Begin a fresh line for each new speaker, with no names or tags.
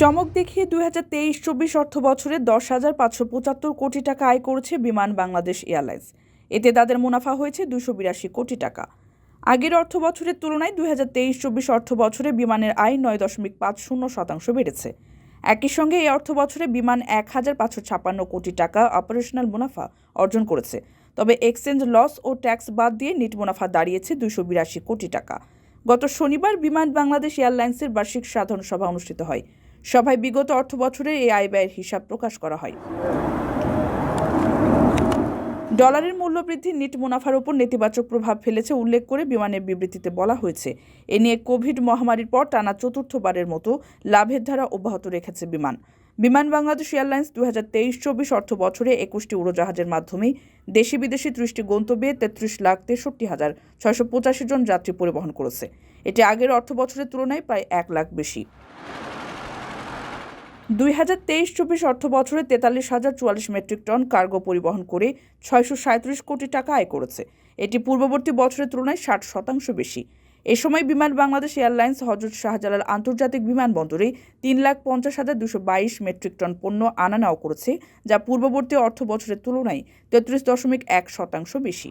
চমক দেখিয়ে দুই হাজার তেইশ চব্বিশ অর্থ বছরে দশ হাজার পাঁচশো পঁচাত্তর কোটি টাকা আয় করেছে বিমান বাংলাদেশ এয়ারলাইন্স। এতে তাদের মুনাফা হয়েছে দুশো বিরাশি কোটি টাকা। আগের অর্থ বছরের তুলনায় দুই হাজার তেইশ চব্বিশ অর্থ বছরে বিমানের আয় নয় দশমিক পাঁচ শূন্য শতাংশ বেড়েছে। একই সঙ্গে এই অর্থ বছরে বিমান এক হাজার পাঁচশো ছাপ্পান্ন কোটি টাকা অপারেশনাল মুনাফা অর্জন করেছে। তবে এক্সচেঞ্জ লস ও ট্যাক্স বাদ দিয়ে নিট মুনাফা দাঁড়িয়েছে দুশো বিরাশি কোটি টাকা। গত শনিবার বিমান বাংলাদেশ এয়ারলাইন্সের বার্ষিক সাধারণ সভা অনুষ্ঠিত হয়। সভায় বিগত অর্থ বছরের এই আয় ব্যয়ের হিসাব প্রকাশ করা হয়। ডলারের মূল্যবৃদ্ধি নিট মুনাফার উপর নেতিবাচক প্রভাব ফেলেছে উল্লেখ করে বিমানের বিবৃতিতে বলা হয়েছে। এ নিয়ে কোভিড মহামারীর পর টানা চতুর্থবারের মতো লাভের ধারা অব্যাহত রেখেছে বিমান। বিমান বাংলাদেশ এয়ারলাইন্স দু হাজার তেইশ চব্বিশ অর্থ বছরে একুশটি উড়োজাহাজের মাধ্যমে দেশি বিদেশি ত্রিশটি গন্তব্যে তেত্রিশ লাখ তেষট্টি হাজার ছয়শো পঁচাশি জন যাত্রী পরিবহন করেছে। এটি আগের অর্থ বছরের তুলনায় প্রায় এক লাখ বেশি। দুই হাজার তেইশ চব্বিশ অর্থ বছরে তেতাল্লিশ হাজার চুয়াল্লিশ মেট্রিক টন কার্গো পরিবহন করে ছয়শো সাঁত্রিশ কোটি টাকা আয় করেছে। এটি পূর্ববর্তী বছরের তুলনায় ষাট শতাংশ বেশি। এ সময় বিমান বাংলাদেশ এয়ারলাইন্স, হজরত শাহজালাল আন্তর্জাতিক বিমানবন্দরে তিন লাখ পঞ্চাশ হাজার দুশো বাইশ মেট্রিক টন পণ্য আনা নেওয়া করেছে, যা পূর্ববর্তী অর্থ বছরের তুলনায় তেত্রিশ দশমিক এক শতাংশ বেশি।